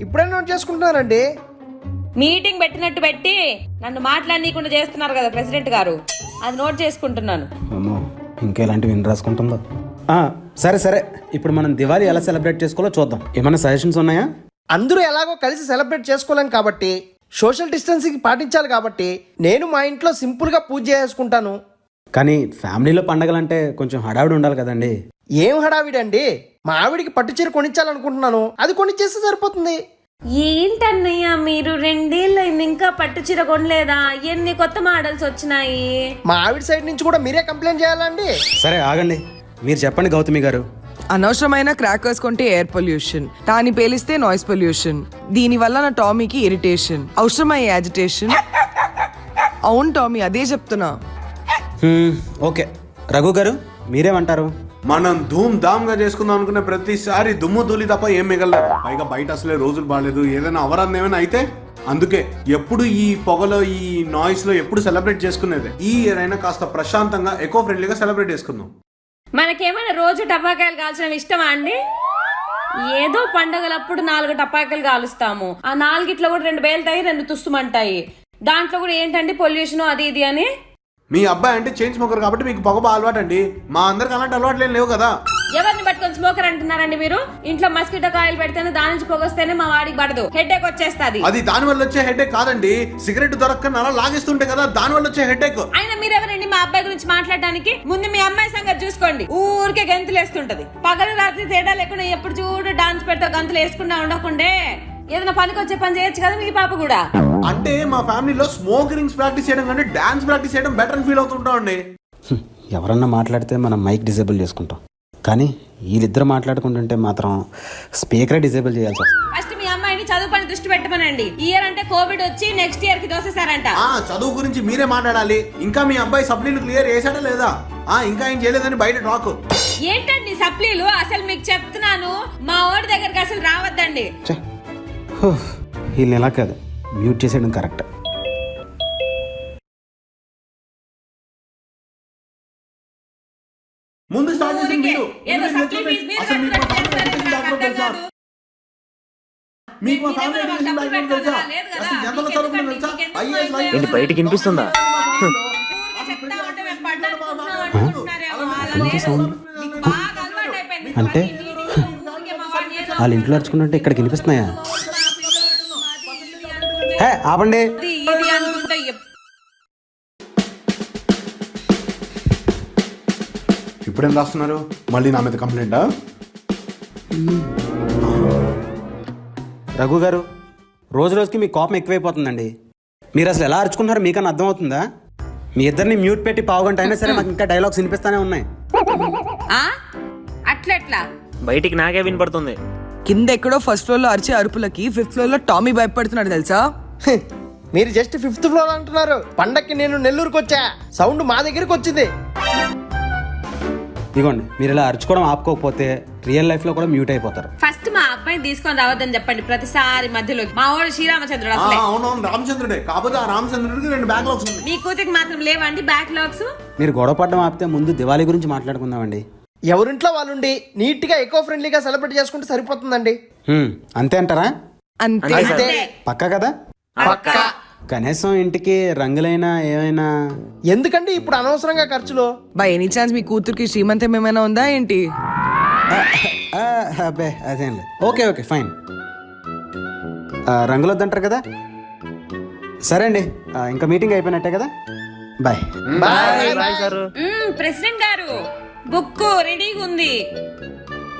ఇప్పుడే నోట్ చేసుకుంటున్నానండి మీటింగ్ పెట్టినట్టు పెట్టి నన్ను మాట్లాడనీయకుండా చేస్తున్నారు కదా ప్రెసిడెంట్ గారు. అది నోట్ చేసుకుంటున్నాను. అమ్మో ఇంకా ఇలాంటివి ఎన్ని రాసుకుంటుందో? ఆ, సరే సరే. ఇప్పుడు మనం దివాళీ ఎలా సెలబ్రేట్ చేసుకోవాలో చూద్దాం. ఏమైనా సజెషన్స్ ఉన్నాయా? అందరూ ఎలాగో కలిసి సెలబ్రేట్ చేసుకోలేం కాబట్టి సోషల్ డిస్టెన్సింగ్ పాటించాలి కాబట్టి నేను మా ఇంట్లో సింపుల్గా పూజ చేసుకుంటాను. కానీ ఫ్యామిలీలో పండగలంటే కొంచెం హడావిడి ఉండాలి కదండి. ఏం హడావిడండి? మా ఆవిడికి పట్టు చీర కొనిచ్చాలనుకుంటున్నాను. అది కొనిచ్చేస్తే సరిపోతుంది. ఏంటన్నయ్య మీరు రెండేళ్ళు అయింది ఇంకా పట్టు చీర కొనలేదా? ఎన్ని కొత్త మోడల్స్ వచ్చినాయి? మా ఆవిడ సైడ్ నుంచి కూడా మీరే కంప్లైంట్ చేయాలండి. సరే ఆగండి. మీరు చెప్పండి గౌతమి గారు. అనవసరమైన క్రాకర్స్ కొంటే ఎయిర్ పొల్యూషన్. తాని పేలిస్తే నాయిస్ పొల్యూషన్. దీని వల్ల నా టామీకి ఇరిటేషన్. అవసరమయ్యే యాజిటేషన్ అవును టామీ అదే చెప్తున్నా. హ్మ్, ఓకే. రఘు గారు మీరేమంటారు? మనం ధూమ్ ధామ్గా చేసుకుందాం అనుకునే ప్రతిసారి దుమ్ము ధూళి తప్ప ఏం మిగలలేదు. పైగా బయట అసలే రోజులు బాగాలేదు ఏదైనా అవరాధన ఏమైనా అయితే అందుకే ఎప్పుడు ఈ పొగలో ఈ నాయిస్లో ఎప్పుడు సెలబ్రేట్ చేసుకునేది. ఈ ఇయర్ అయినా కాస్త ప్రశాంతంగా ఎకో ఫ్రెండ్లీగా సెలబ్రేట్ చేసుకుందాం. మనకేమైనా రోజు టపాకాయలు కాల్చడం ఇష్టమా అండి? ఏదో పండగలప్పుడు నాలుగు టపాకాయలు కాలుస్తాము. ఆ నాలుగిట్లో కూడా రెండు బేలుతాయి రెండు తుస్తుమంటాయి. దాంట్లో కూడా ఏంటండి పొల్యూషన్ అది ఇది అని? మీ అబ్బాయి అంటే చేంజ్ మొక్కరు కాబట్టి మీకు పొగ అలవాటు అండి మా అందరికి అలాంటి అలవాట్లు లేవు కదా. ఎవరిని పట్టుకొని స్మోకర్ అంటున్నారండి మీరు? ఇంట్లో మస్కిటో కాయలు పెడితేనే దాని నుంచి పొగొస్తేనే మా వాడికి పడదు. హెడ్ ఎక్ వచ్చేస్తుంది. అది దాని వల్ల వచ్చే హెడేక్ కాదండి. సిగరెట్ దొరక్కని అలా లాగేస్తుంటే కదా దాని వల్ల వచ్చే హెడేక్ అయినా మీరెవరండి మా అబ్బాయి గురించి మాట్లాడడానికి? ముందు మీ అమ్మాయి సంగతి చూసుకోండి. ఊరికే గంతులు వేస్తుంటది పగలు రాత్రి తేడా లేకుండా ఎప్పుడు చూడు డాన్స్ పెడతా గంతులు వేసుకుండా ఉండకుండే. ఏదైనా పనికి వచ్చే పని చేయొచ్చు కదా మీ పాప కూడా? అంటే మా ఫ్యామిలీలో స్మోక్ రింగ్స్ ప్రాక్టీస్ చేయడం కంటే డాన్స్ ప్రాక్టీస్ చేయడం బెటర్ అని ఫీల్ అవుతుంటాం అండి. ఎవరన్నా మాట్లాడితే మనం మైక్ డిజేబుల్ చేసుకుంటాం. కానీ వీళ్ళిద్దరు మాట్లాడుకుంటుంటే మాత్రం స్పీకరే డిజేబుల్ చేయాల్సి వస్తుంది. ఫస్ట్ మీ అమ్మాయిని చదువు పని దృష్టి పెట్టమనండి. ఈ ఇయర్ అంటే కోవిడ్ వచ్చి నెక్స్ట్ ఇయర్కి దోసేసారంట ఆ చదువు గురించి మీరే మాట్లాడాలి. ఇంకా మీ అబ్బాయి సప్లీలు క్లియర్ చేశాడా లేదా? ఆ ఇంకా ఏం చేయలేదని బయట టాక్ ఏంటండి సప్లీలు? అసలు మీకు చెప్తున్నాను మా ఓడి దగ్గరికి అసలు రావద్దండి. వీళ్ళని ఎలా కాదు. మ్యూట్ చేసేయడం కరెక్ట్. ముందు స్టార్ట్ మీరు. మీకు మా తెలుసా? అసలు ఎంతలో చదువుకున్నాను? తెలుసా? ఏంటి బయటికి వినిపిస్తుందా? అంటే? వాళ్ళ ఇంట్లో ఇక్కడికి వినిపిస్తున్నాయా? హే ఆపండి. ఇది ఇది అనుకుంటా ఇప్పుడేం రాస్తున్నారు? మళ్ళీ నా మీద కంప్లైంటా రఘు గారు రోజు రోజుకి మీ కోపం ఎక్కువైపోతుందండి. మీరు అసలు ఎలా అరుచుకున్నారో మీకన్నా అర్థమవుతుందా? మీ ఇద్దరిని మ్యూట్ పెట్టి పావుగంట అయినా సరే మాకు ఇంకా డైలాగ్స్ వినిపిస్తానే ఉన్నాయి. ఆ? అట్లెట్లా? బయటికి నాకే వినపడుతుంది. కింద ఎక్కడో ఫస్ట్ ఫ్లోర్లో అరిచే అరుపులకి ఫిఫ్త్ ఫ్లోర్లో టామీ భయపడుతున్నాడు తెలుసా? మీరు జస్ట్ ఫిఫ్త్ ఫ్లోర్ అంటున్నారు. పండక్కి నేను నెల్లూరుకి వచ్చా సౌండ్ మా దగ్గరికి వచ్చింది. ఇదిగోండి మీరు ఇలా అరుచుకోవడం ఆపుకోకపోతే రియల్ లైఫ్లో కూడా మ్యూట్ అయిపోతారు. ఫస్ట్ మా అబ్బాయిని తీసుకొని రావద్దని చెప్పండి ప్రతిసారి మధ్యలో. మా వాడు శ్రీరామచంద్రుడు ఆ, అసలే. అవునవును రామచంద్రుడే. కాకపోతే ఆ రామచంద్రుడికి రెండు బ్యాక్లాగ్స్ ఉన్నాయి. మీ కూతురికి మాత్రం లేవండి బ్యాక్ లాగ్స్ మీరు గొడవ పడడం ఆపితే ముందు దివాళీ గురించి మాట్లాడుకుందామండి. ఎవరింట్లో వాళ్ళుండి నీట్గా ఎకో ఫ్రెండ్లీగా సెలబ్రేట్ చేసుకుంటే సరిపోతుందండి. హ్మ్, అంతే అంటారా? అంతే. అంతే. పక్కా కదా? పక్కా. కనీసం ఇంటికి రంగులైనా ఏమైనా? ఎందుకండి ఇప్పుడు అనవసరంగా ఖర్చులు? బై ఎనీ ఛాన్స్ మీ కూతురికి శ్రీమంతం ఏమైనా ఉందా ఏంటి? ఆ, అబ్బే అదేం లేదు. Okay okay fine. ఆ, రంగులు వద్దంటారు కదా? సరే అండి. ఆ, ఇంకా మీటింగ్ అయిపోయినట్టే కదా? బాయ్ బాయ్ సార్ మ్మ్, ప్రెసిడెంట్ గారు బుక్ రెడీగా ఉంది.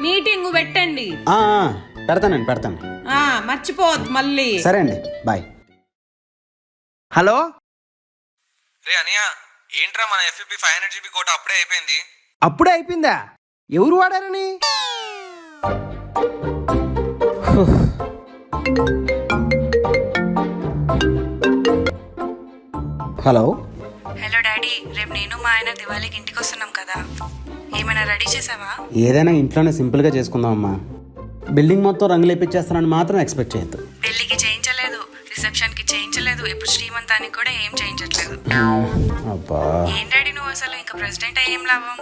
మీటింగ్ పెట్టండి. ఆ, ఆ, పెడతానండి పెడతాను. ఆ మర్చిపోవద్దు మళ్ళీ. సరే అండి బాయ్ హలో? రే అనియా ఏంట్రా మన FP five hundred GB quota అప్పుడే అయిపోయింది? అప్పుడే అయిపోయిందా? ఎవరు వాడారని? హలో? హలో డాడీ రేపు నేను మా ఆయన దివాళీకి ఇంటికి వస్తున్నాం కదా. ఏమైనా రెడీ చేసావా? ఏదైనా ఇంట్లోనే సింపుల్గా చేసుకుందాం అమ్మా బిల్డింగ్ మొత్తం రంగులు వేపించేస్తానని మాత్రం ఎక్స్పెక్ట్ చేయొద్దు. పెళ్ళికి చేయించలేదు రిసెప్షన్కి చేయించలేదు. ఇప్పుడు శ్రీమంతానికి కూడా ఏం చేయించట్లేదు. అబ్బా. నువ్వు అసలు ఇంకా ప్రెసిడెంట్ అయ్యేం లాభం?